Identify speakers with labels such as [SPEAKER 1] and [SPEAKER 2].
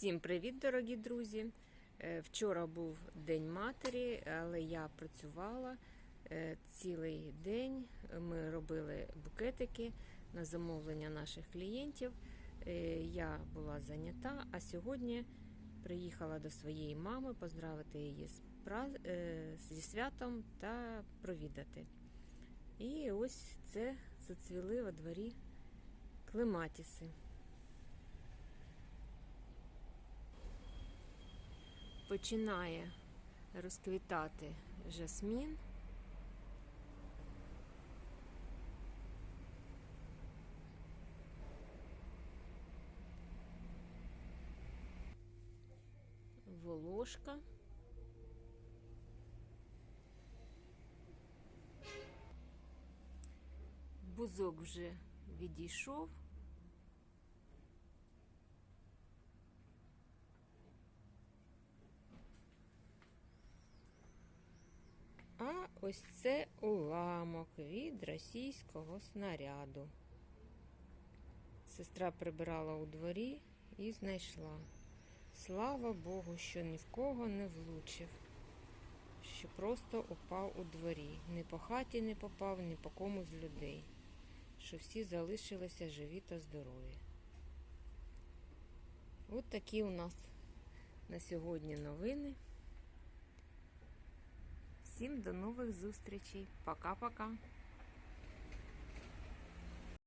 [SPEAKER 1] Всім привіт, дорогі друзі! Е, Вчора був День матері, але я працювала е, цілий день. Ми робили букетики на замовлення наших клієнтів. Е, Я була зайнята, а сьогодні приїхала до своєї мами поздравити її зі святом та провідати. І ось це зацвіли во дворі клематіси. Починає розквітати жасмін. Волошка. Бузок вже відійшов. А ось це уламок від російського снаряду. Сестра прибирала у дворі і знайшла. Слава Богу, що ні в кого не влучив, що просто упав у дворі. Ні по хаті не попав, ні по кому з людей, що всі залишилися живі та здорові. От такі у нас на сьогодні новини. Всім до нових зустрічей. Пока-пока.